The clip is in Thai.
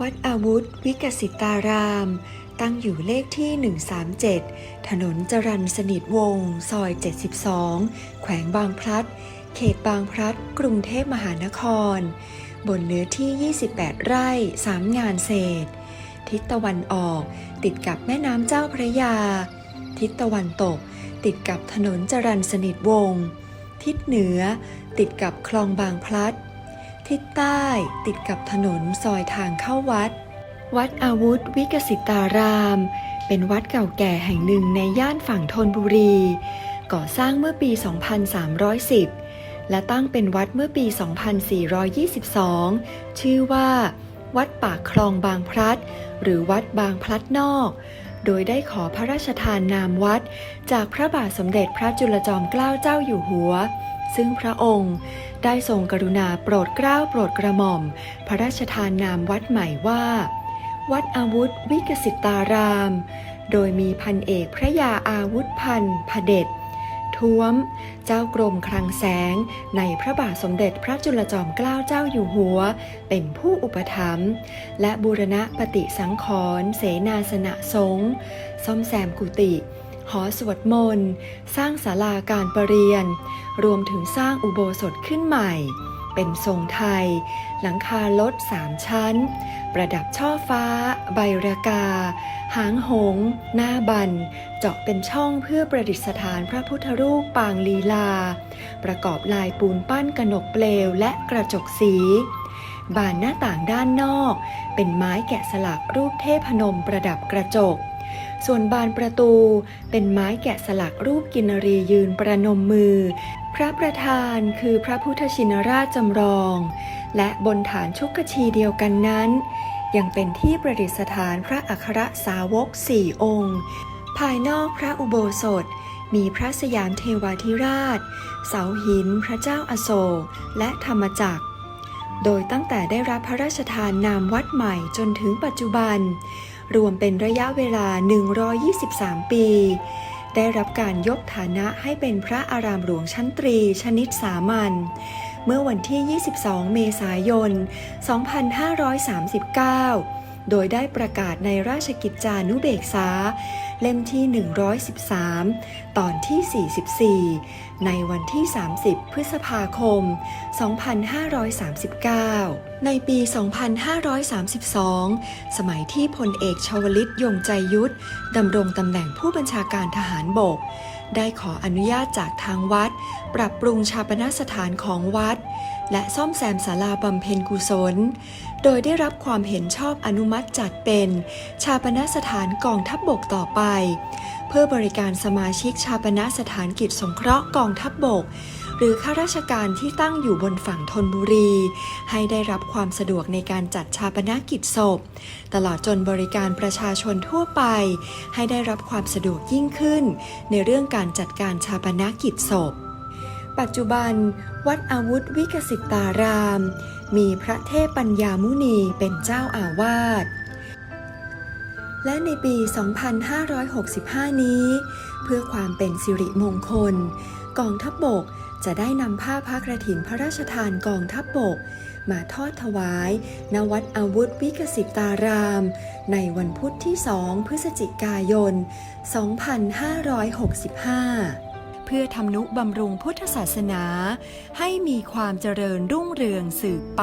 วัดอาวุธ วิกสิตาราม ตั้งอยู่เลขที่ 137 ถนนจรันสนิทวงศ์ซอย 72 แขวงบางพลัด เขตบางพลัด กรุงเทพมหานคร บนเนื้อที่ 28 ไร่ 3 งานเศษ ทิศตะวันออกติดกับแม่น้ำเจ้าพระยา ทิศตะวันตกติดกับถนนจรันสนิทวงศ์ทิศเหนือติดกับคลองบางพลัด ทิศใต้ติดกับถนนซอยทางเข้าวัด วัดอาวุธวิกสิตาราม เป็นวัดเก่าแก่แห่งหนึ่งในย่านฝั่งธนบุรี ก่อสร้างเมื่อปี 2310 และตั้งเป็นวัดเมื่อปี 2422 ชื่อว่า วัดปากคลองบางพลัด หรือวัดบางพลัดนอก โดยได้ขอพระราชทานนามวัด จากพระบาทสมเด็จพระจุลจอมเกล้าเจ้าอยู่หัว ซึ่งพระองค์ได้ทรงกรุณาโปรดเกล้าโปรดกระหม่อม พระราชทานนามวัดใหม่ว่า วัดอาวุธวิกสิตาราม โดยมีพันเอกพระยาอาวุธพันพเดชท้วม เจ้ากรมคลังแสง ในพระบาทสมเด็จพระจุลจอมเกล้าเจ้าอยู่หัว เป็นผู้อุปถัมภ์และบูรณะปฏิสังขรณ์เสนาสนะสงฆ์ซ่อมแซมกุฏิ หอสวดมนต์ สร้างศาลาการประเรียน รวมถึงสร้างอุโบสถขึ้นใหม่ เป็นทรงไทย หลังคาลดสามชั้น ประดับช่อฟ้า ใบระกา หางหง หน้าบัน เจาะเป็นช่องเพื่อประดิษฐานพระพุทธรูปปางลีลา ประกอบลายปูนปั้นกระหนกเปลวและกระจกสีบานหน้าต่างด้านนอก เป็นไม้แกะสลักรูปเทพนมประดับกระจก ส่วนบานประตูเป็นไม้แกะสลักรูปกินรียืนประนมมือ พระประธานคือพระพุทธชินราชจำลอง และบนฐานชุกชีเดียวกันนั้น ยังเป็นที่ประดิษฐานพระอัครสาวกสี่องค์ ภายนอกพระอุโบสถมีพระสยามเทวาธิราช เสาหิน พระเจ้าอาโศกและธรรมจักร โดยตั้งแต่ได้รับพระราชทานนามวัดใหม่จนถึงปัจจุบัน รวมเป็นระยะเวลา 123 ปี ได้รับการยกฐานะให้เป็นพระอารามหลวงชั้นตรีชนิดสามัญเมื่อวันที่ 22 เมษายน 2539 โดยได้ประกาศในราชกิจจานุเบกษา เล่มที่ 113 ตอนที่ 44 ในวันที่ 30 พฤษภาคม 2539 ในปี 2532 สมัยที่พลเอกชวลิตยงใจยุทธดำรงตำแหน่งผู้บัญชาการทหารบก ได้ขออนุญาตจากทางวัด ปรับปรุงชาปนสถานของวัด และซ่อมแซมศาลาบำเพ็ญกุศล โดยได้รับความเห็นชอบอนุมัติจัดเป็นชาปนสถานกองทัพบบกต่อไป เพื่อบริการสมาชิกชาปนสถานกิจสงเคราะห์กองทัพบบก หรือข้าราชการที่ตั้งอยู่บนฝั่งธนบุรี ให้ได้รับความสะดวกในการจัดชาปนกิจศพ ตลอดจนบริการประชาชนทั่วไป ให้ได้รับความสะดวกยิ่งขึ้น ในเรื่องการจัดการชาปนกิจศพ ปัจจุบัน วัดอาวุธวิกสิตาราม มีพระเทพปัญญามุนีเป็นเจ้าอาวาส และในปี 2565 นี้ เพื่อความเป็นสิริมงคล กองทัพบบกจะได้นำผ้าพระกระถินพระราชทานกองทัพบบก มาทอดถวายณวัดอาวุธวิกสิตาราม ในวันพุธที่ 2 พฤศจิกายน 2565 เพื่อทำนุบำรุงพุทธศาสนา ให้มีความเจริญรุ่งเรืองสืบไป